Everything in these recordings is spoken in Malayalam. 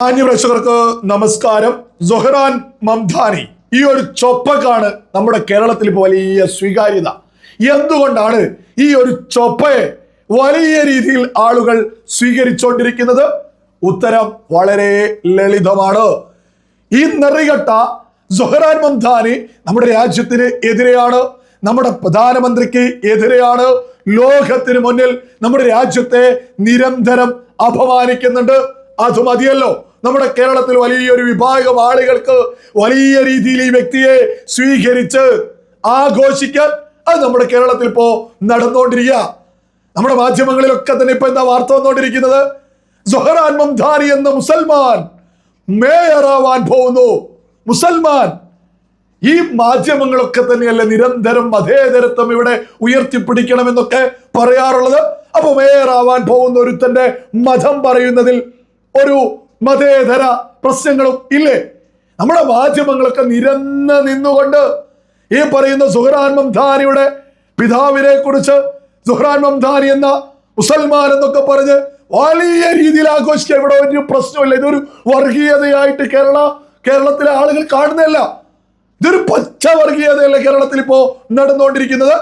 മാന്യപ്രേക്ഷകർക്ക് നമസ്കാരം. സൊഹറാൻ മംധാനി. ഈ ഒരു ചൊപ്പക്കാണ് നമ്മുടെ കേരളത്തിൽ ഇപ്പോൾ വലിയ സ്വീകാര്യത. എന്തുകൊണ്ടാണ് ഈ ഒരു ചൊപ്പയെ വലിയ രീതിയിൽ ആളുകൾ സ്വീകരിച്ചുകൊണ്ടിരിക്കുന്നത് ഉത്തരം വളരെ ലളിതമാണ്. ഈ നെറികെട്ട സൊഹറാൻ മംധാനി നമ്മുടെ രാജ്യത്തിന് എതിരെയാണ് നമ്മുടെ പ്രധാനമന്ത്രിക്ക് എതിരെയാണ് ലോകത്തിന് മുന്നിൽ നമ്മുടെ രാജ്യത്തെ നിരന്തരം അപമാനിക്കുന്നുണ്ട്. അത് മതിയല്ലോ. നമ്മുടെ കേരളത്തിൽ വലിയൊരു വിഭാഗം ആളുകൾക്ക് വലിയ രീതിയിൽ ഈ വ്യക്തിയെ സ്വീകരിച്ച് ആഘോഷിക്കാൻ അത് നമ്മുടെ കേരളത്തിൽ ഇപ്പോ നടന്നുകൊണ്ടിരിക്കുക. നമ്മുടെ മാധ്യമങ്ങളിലൊക്കെ തന്നെ ഇപ്പൊ എന്താ വാർത്ത വന്നുകൊണ്ടിരിക്കുന്നത്? സൊഹറാൻ മംധാനി എന്ന മുസൽമാൻ മേയറാവാൻ പോകുന്നു. മുസൽമാൻ ഈ മാധ്യമങ്ങളൊക്കെ തന്നെയല്ലേ നിരന്തരം മതേതരത്വം ഇവിടെ ഉയർത്തിപ്പിടിക്കണമെന്നൊക്കെ പറയാറുള്ളത്? അപ്പൊ മേയറാവാൻ പോകുന്ന ഒരുത്തന്റെ മതം പറയുന്നതിൽ ഒരു മതേതര പ്രശ്നങ്ങളും ഇല്ലേ? നമ്മുടെ മാധ്യമങ്ങളൊക്കെ നിരന്ന് നിന്നുകൊണ്ട് ഈ പറയുന്ന സുഹറാൻ മംധാനിയുടെ പിതാവിനെ കുറിച്ച് സുഹറാൻ മംധാനി എന്ന മുസൽമാൻ എന്നൊക്കെ പറഞ്ഞ് വലിയ രീതിയിൽ ആഘോഷിക്കുക. ഇവിടെ ഒരു പ്രശ്നമില്ല ഇതൊരു വർഗീയതയായിട്ട് കേരള കേരളത്തിലെ ആളുകൾ കാണുന്നില്ല ഇതൊരു പച്ച വർഗീയതയല്ല കേരളത്തിൽ ഇപ്പോ നടന്നുകൊണ്ടിരിക്കുന്നത്.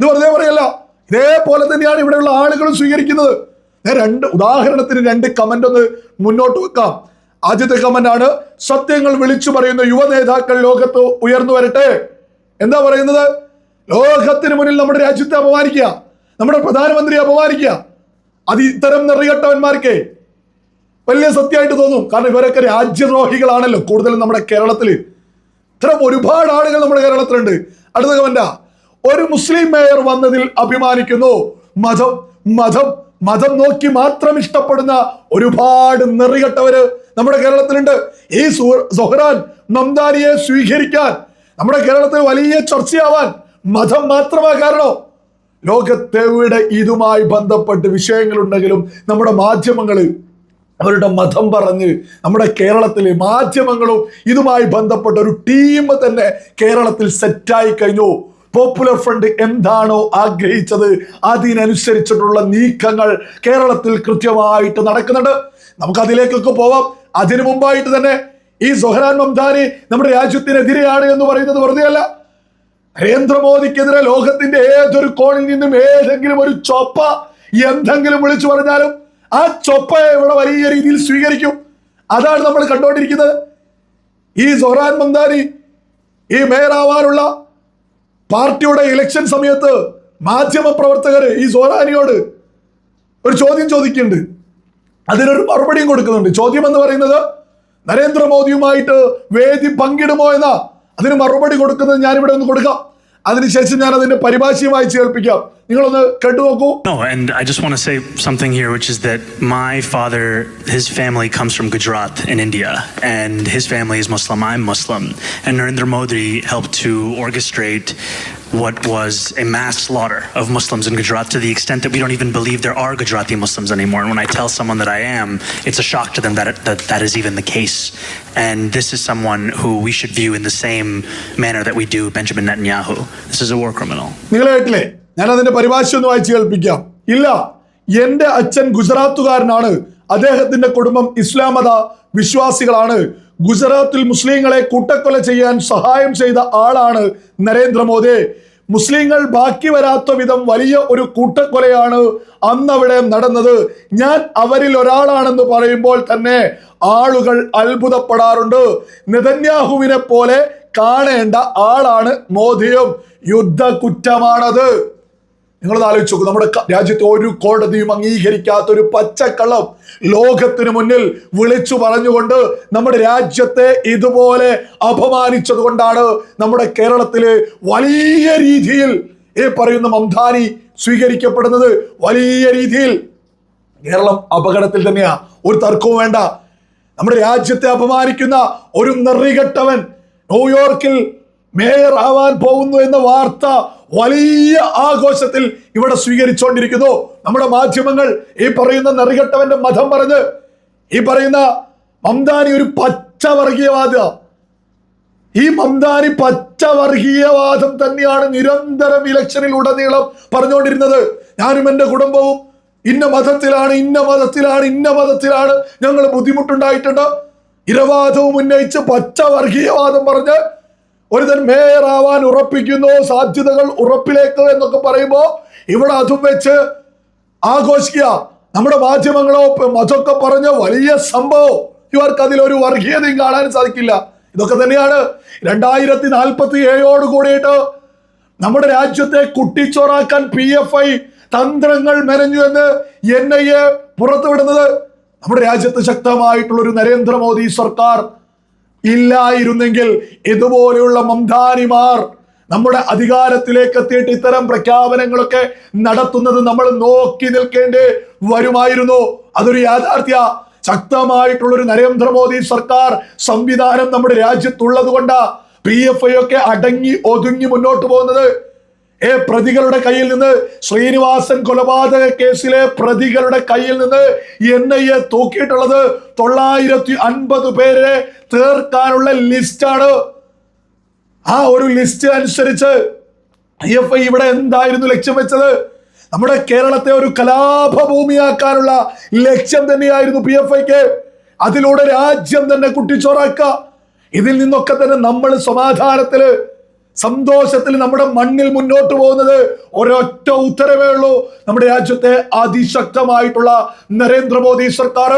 ഇത് വെറുതെ പറയല്ല. ഇതേപോലെ തന്നെയാണ് ഇവിടെയുള്ള ആളുകൾ സ്വീകരിക്കുന്നത്. ഞാൻ രണ്ട് ഉദാഹരണത്തിന് രണ്ട് കമന്റ് ഒന്ന് മുന്നോട്ട് വെക്കാം. ആദ്യത്തെ കമന്റ് ആണ് സത്യങ്ങൾ വിളിച്ചു പറയുന്ന യുവ നേതാക്കൾ ലോകത്ത് ഉയർന്നു വരട്ടെ. എന്താ പറയുന്നത്? ലോകത്തിന് മുന്നിൽ നമ്മുടെ രാജ്യത്തെ അപമാനിക്കുക നമ്മുടെ പ്രധാനമന്ത്രിയെ അപമാനിക്കുക. അത് ഇത്തരം നെറികെട്ടവന്മാർക്ക് വലിയ സത്യമായിട്ട് തോന്നും. കാരണം ഇവരൊക്കെ രാജ്യദ്രോഹികളാണല്ലോ കൂടുതലും നമ്മുടെ കേരളത്തിൽ. ഇത്തരം ഒരുപാട് ആളുകൾ നമ്മുടെ കേരളത്തിലുണ്ട്. അടുത്ത കമന്റാ ഒരു മുസ്ലിം മേയർ വന്നതിൽ അഭിമാനിക്കുന്നു. മതം മതം മതം നോക്കി മാത്രം ഇഷ്ടപ്പെടുന്ന ഒരുപാട് നെറികെട്ടവര് നമ്മുടെ കേരളത്തിലുണ്ട്. ഈ സൊഹ്റാൻ മംദാനിയെ സ്വീകരിക്കാൻ നമ്മുടെ കേരളത്തിൽ വലിയ ചർച്ചയാവാൻ മതം മാത്രമാ കാരണോ? ലോകത്തെവിടെ ഇതുമായി ബന്ധപ്പെട്ട് വിഷയങ്ങളുണ്ടെങ്കിലും നമ്മുടെ മാധ്യമങ്ങൾ അവരുടെ മതം പറഞ്ഞ് നമ്മുടെ കേരളത്തിലെ മാധ്യമങ്ങളും ഇതുമായി ബന്ധപ്പെട്ട ഒരു ടീം തന്നെ കേരളത്തിൽ സെറ്റായി കഴിഞ്ഞു. പോപ്പുലർ ഫ്രണ്ട് എന്താണോ ആഗ്രഹിച്ചത് അതിനനുസരിച്ചിട്ടുള്ള നീക്കങ്ങൾ കേരളത്തിൽ കൃത്യമായിട്ട് നടക്കുന്നുണ്ട്. നമുക്ക് അതിലേക്കൊക്കെ പോവാം. അതിനു മുമ്പായിട്ട് തന്നെ ഈ സൊഹരാൻ മംദാനി നമ്മുടെ രാജ്യത്തിനെതിരെയാണ് എന്ന് പറയുന്നത് വെറുതെയല്ല. നരേന്ദ്രമോദിക്കെതിരെ ലോകത്തിന്റെ ഏതൊരു കോണിൽ നിന്നും ഏതെങ്കിലും ഒരു ചൊപ്പ എന്തെങ്കിലും വിളിച്ചു പറഞ്ഞാലും ആ ചൊപ്പയെ ഇവിടെ വലിയ രീതിയിൽ സ്വീകരിക്കും. അതാണ് നമ്മൾ കണ്ടുകൊണ്ടിരിക്കുന്നത്. ഈ സൊഹ്റാൻ മന്ദാനി ഈ മേയറാവാനുള്ള പാർട്ടിയുടെ ഇലക്ഷൻ സമയത്ത് മാധ്യമ പ്രവർത്തകർ ഈ സോറാനിയോട് ഒരു ചോദ്യം ചോദിക്കുന്നുണ്ട്. അതിനൊരു മറുപടിയും കൊടുക്കുന്നുണ്ട്. ചോദ്യം എന്ന് പറയുന്നത് നരേന്ദ്രമോദിയുമായിട്ട് വേദി പങ്കിടുമോ എന്നാ അതിന് മറുപടി കൊടുക്കുന്നത് ഞാനിവിടെ ഒന്ന് കൊടുക്കാം. അതിനുശേഷം ഞാൻ അതിന്റെ പരിഭാഷയും കേൾപ്പിക്കാം നിങ്ങളൊന്ന് കേട്ടു നോക്കൂ No, and I just want to say something here, which is that my father, his family comes from Gujarat in India, and his family is Muslim. I'm Muslim. And Narendra Modi helped to orchestrate what was a mass slaughter of Muslims in Gujarat to the extent that we don't even believe there are Gujarati Muslims anymore. And when I tell someone that I am, it's a shock to them that it, that, that is even the case. And this is someone who we should view in the same manner that we do Benjamin Netanyahu. This is a war criminal. നിങ്ങൾ കേട്ടില്ലേ ഞാൻ അതിന്റെ പരിഭാഷ ഒന്ന് വായിച്ചു കേൾപ്പിക്കാം. ഇല്ല എന്റെ അച്ഛൻ ഗുജറാത്തുകാരനാണ്. അദ്ദേഹത്തിന്റെ കുടുംബം ഇസ്ലാം മത വിശ്വാസികളാണ്. ഗുജറാത്തിൽ മുസ്ലിങ്ങളെ കൂട്ടക്കൊല ചെയ്യാൻ സഹായം ചെയ്ത ആളാണ് നരേന്ദ്രമോദി. മുസ്ലിങ്ങൾ ബാക്കി വരാത്ത വിധം വലിയ ഒരു കൂട്ടക്കൊലയാണ് അന്നവിടെ നടന്നത്. ഞാൻ അവരിൽ ഒരാളാണെന്ന് പറയുമ്പോൾ തന്നെ ആളുകൾ അത്ഭുതപ്പെടാറുണ്ട്. നെതന്യാഹുവിനെ പോലെ കാണേണ്ട ആളാണ് മോദിയും. യുദ്ധ കുറ്റമാണത് നിങ്ങളത് ആലോചിച്ച് നോക്കൂ. നമ്മുടെ രാജ്യത്തെ ഒരു കോടതിയും അംഗീകരിക്കാത്ത ഒരു പച്ചക്കള്ളം ലോകത്തിന് മുന്നിൽ വിളിച്ചു പറഞ്ഞുകൊണ്ട് നമ്മുടെ രാജ്യത്തെ ഇതുപോലെ അപമാനിച്ചത് കൊണ്ടാണ് നമ്മുടെ കേരളത്തിലെ വലിയ രീതിയിൽ ഈ പറയുന്ന മംധാനി സ്വീകരിക്കപ്പെടുന്നത്. വലിയ രീതിയിൽ. കേരളം അപകടത്തിൽ തന്നെയാ. ഒരു തർക്കവും വേണ്ട. നമ്മുടെ രാജ്യത്തെ അപമാനിക്കുന്ന ഒരു നെറികെട്ടവൻ ന്യൂയോർക്കിൽ മേയർ ആവാൻ പോകുന്നു എന്ന വാർത്ത വലിയ ആഘോഷത്തിൽ ഇവിടെ സ്വീകരിച്ചുകൊണ്ടിരിക്കുന്നു നമ്മുടെ മാധ്യമങ്ങൾ ഈ പറയുന്ന നെറികെട്ടവന്റെ മതം പറഞ്ഞ് ഈ പറയുന്ന മംദാനി ഒരു പച്ചവർഗീയവാദ. ഈ മംദാനി പച്ചവർഗീയവാദം തന്നെയാണ് നിരന്തരം ഇലക്ഷനിൽ ഉടനീളം പറഞ്ഞുകൊണ്ടിരുന്നത് ഞാനും എന്റെ കുടുംബവും ഇന്ന മതത്തിലാണ് ഇന്ന മതത്തിലാണ് ഇന്ന മതത്തിലാണ് ഞങ്ങൾ ബുദ്ധിമുട്ടുണ്ടായിട്ടുണ്ട്. ഇരവാദവും ഉന്നയിച്ച് പച്ചവർഗീയവാദം പറഞ്ഞ് ഒരുതൻ മേയർ ആവാൻ ഉറപ്പിക്കുന്നു സാധ്യതകൾ ഉറപ്പിലേക്ക് എന്നൊക്കെ പറയുമ്പോ ഇവിടെ അതും വെച്ച് ആഘോഷിക്കുക. നമ്മുടെ മാധ്യമങ്ങളോ അതൊക്കെ പറഞ്ഞ വലിയ സംഭവം. ഇവർക്ക് അതിലൊരു വർഗീയതയും കാണാൻ സാധിക്കില്ല. ഇതൊക്കെ തന്നെയാണ് രണ്ടായിരത്തി നാൽപ്പത്തി ഏഴോട് കൂടിയിട്ട് നമ്മുടെ രാജ്യത്തെ കുട്ടിച്ചോറാക്കാൻ പി എഫ് ഐ തന്ത്രങ്ങൾ മെനഞ്ഞു എന്ന് എൻ ഐ എ പുറത്തുവിടുന്നത് നമ്മുടെ രാജ്യത്ത് ശക്തമായിട്ടുള്ള ഒരു നരേന്ദ്രമോദി സർക്കാർ ഇല്ലായിരുന്നെങ്കിൽ ഇതുപോലെയുള്ള മംധാനിമാർ നമ്മുടെ അധികാരത്തിലേക്ക് എത്തിയിട്ട് ഇത്തരം പ്രഖ്യാപനങ്ങളൊക്കെ നടത്തുന്നത് നമ്മൾ നോക്കി നിൽക്കേണ്ടി വരുമായിരുന്നു. അതൊരു യാഥാർത്ഥ്യ. ശക്തമായിട്ടുള്ള ഒരു നരേന്ദ്രമോദി സർക്കാർ സംവിധാനം നമ്മുടെ രാജ്യത്തുള്ളത് കൊണ്ട് പി എഫ് ഐ ഒക്കെ അടങ്ങി ഒതുങ്ങി മുന്നോട്ട് പോകുന്നത്. ഏ പ്രതികളുടെ കയ്യിൽ നിന്ന് ശ്രീനിവാസൻ കൊലപാതക കേസിലെ പ്രതികളുടെ കയ്യിൽ നിന്ന് എൻ ഐ എ തൂക്കിയിട്ടുള്ളത് തൊള്ളായിരത്തി അൻപത് പേരെ തീർക്കാനുള്ള ലിസ്റ്റാണ്. ആ ഒരു ലിസ്റ്റ് അനുസരിച്ച് ഐ എഫ് ഐ ഇവിടെ എന്തായിരുന്നു ലക്ഷ്യം വെച്ചത്? നമ്മുടെ കേരളത്തെ ഒരു കലാപഭൂമിയാക്കാനുള്ള ലക്ഷ്യം തന്നെയായിരുന്നു പി എഫ് ഐക്ക്. അതിലൂടെ രാജ്യം തന്നെ കുട്ടിച്ചോറാക്കുക. ഇതിൽ നിന്നൊക്കെ തന്നെ നമ്മൾ സമാധാനത്തിൽ സന്തോഷത്തിൽ നമ്മുടെ മണ്ണിൽ മുന്നോട്ട് പോകുന്നത് ഒരൊറ്റ ഉത്തരവേ ഉള്ളൂ. നമ്മുടെ രാജ്യത്തെ അതിശക്തമായിട്ടുള്ള നരേന്ദ്രമോദി സർക്കാർ.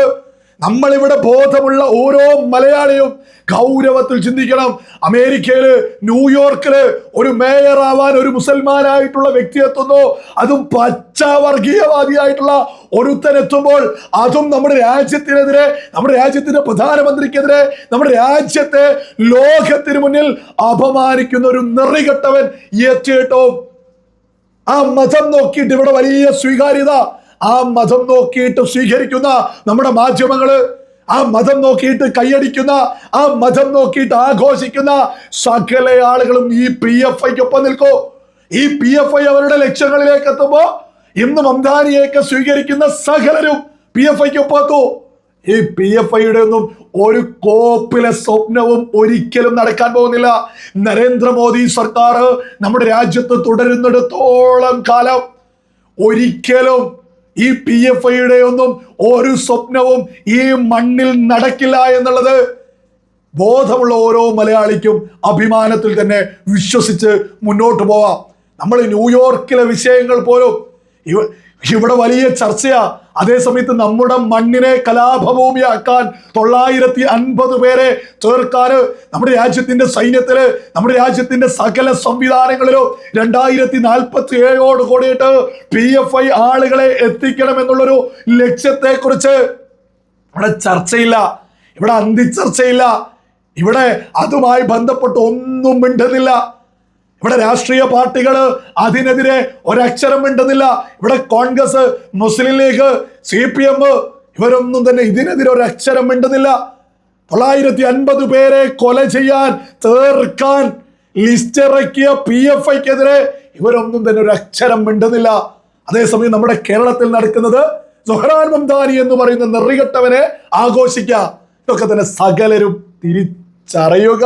നമ്മളിവിടെ ബോധമുള്ള ഓരോ മലയാളിയും ഗൗരവത്തിൽ ചിന്തിക്കണം. അമേരിക്കയിൽ ന്യൂയോർക്കിൽ ഒരു മേയർ ആവാൻ ഒരു മുസൽമാനായിട്ടുള്ള വ്യക്തി എത്തുന്നു. അതും പച്ച വർഗീയവാദിയായിട്ടുള്ള ഒരുത്തൻ എത്തുമ്പോൾ അതും നമ്മുടെ രാജ്യത്തിനെതിരെ നമ്മുടെ രാജ്യത്തിന്റെ പ്രധാനമന്ത്രിക്കെതിരെ നമ്മുടെ രാജ്യത്തെ ലോകത്തിന് മുന്നിൽ അപമാനിക്കുന്ന ഒരു നിറികെട്ടവൻ എത്തിയിട്ടോ ആ മതം നോക്കിയിട്ട് ഇവിടെ വലിയ സ്വീകാര്യത ആ മതം നോക്കിയിട്ട് സ്വീകരിക്കുന്ന നമ്മുടെ മാധ്യമങ്ങൾ ആ മതം നോക്കിയിട്ട് കൈയടിക്കുന്ന ആ മതം നോക്കിയിട്ട് ആഘോഷിക്കുന്ന സകല ആളുകളും ഈ പി എഫ് ഐക്കൊപ്പം നിൽക്കൂ. ഈ പി എഫ് ഐ അവരുടെ ലക്ഷ്യങ്ങളിലേക്ക് എത്തുമ്പോ ഇന്ന് മംദാനിയൊക്കെ സ്വീകരിക്കുന്ന സകലരും പി എഫ് ഐക്കൊപ്പം എത്തൂ. ഈ പി എഫ് ഐയുടെ ഒന്നും ഒരു കോപ്പിലെ സ്വപ്നവും ഒരിക്കലും നടക്കാൻ പോകുന്നില്ല. നരേന്ദ്രമോദി സർക്കാർ നമ്മുടെ രാജ്യത്ത് തുടരുന്നിടത്തോളം കാലം ഒരിക്കലും ഈ പി എഫ് ഐയുടെ ഒന്നും ഒരു സ്വപ്നവും ഈ മണ്ണിൽ നടക്കില്ല എന്നുള്ളത് ബോധമുള്ള ഓരോ മലയാളിക്കും അഭിമാനത്തിൽ തന്നെ വിശ്വസിച്ച് മുന്നോട്ട് പോവാം. നമ്മൾ ന്യൂയോർക്കിലെ വിഷയങ്ങൾ പോലും ഇവിടെ വലിയ ചർച്ചയാ. അതേസമയത്ത് നമ്മുടെ മണ്ണിനെ കലാപഭൂമിയാക്കാൻ തൊള്ളായിരത്തി അൻപത് പേരെ ചേർക്കാന് നമ്മുടെ രാജ്യത്തിന്റെ സൈന്യത്തിൽ നമ്മുടെ രാജ്യത്തിന്റെ സകല സംവിധാനങ്ങളിലോ രണ്ടായിരത്തി നാൽപ്പത്തി ഏഴോട് കൂടിയിട്ട് പി എഫ് ഐ ആളുകളെ എത്തിക്കണം എന്നുള്ളൊരു ലക്ഷ്യത്തെ കുറിച്ച് ഇവിടെ ചർച്ചയില്ല. ഇവിടെ അന്തിച്ചർച്ചയില്ല ഇവിടെ അതുമായി ബന്ധപ്പെട്ട് ഒന്നും മിണ്ടുന്നില്ല. ഇവിടെ രാഷ്ട്രീയ പാർട്ടികൾ അതിനെതിരെ ഒരക്ഷരം മിണ്ടുന്നില്ല. ഇവിടെ Congress Muslim League C P M ഇവരൊന്നും തന്നെ ഇതിനെതിരെ ഒരക്ഷരം മിണ്ടുന്നില്ല. തൊള്ളായിരത്തി അൻപത് പേരെ കൊല ചെയ്യാൻ തീർക്കാൻ ലിസ്റ്റ് ഇറക്കിയ പി എഫ് ഐക്കെതിരെ ഇവരൊന്നും തന്നെ ഒരു അക്ഷരം മിണ്ടുന്നില്ല. അതേസമയം നമ്മുടെ കേരളത്തിൽ നടക്കുന്നത് സുഹറാൻ മംദാനി എന്ന് പറയുന്ന നെറികെട്ടവനെ ആഘോഷിക്കുക. ഇതൊക്കെ തന്നെ സകലരും തിരിച്ചറിയുക.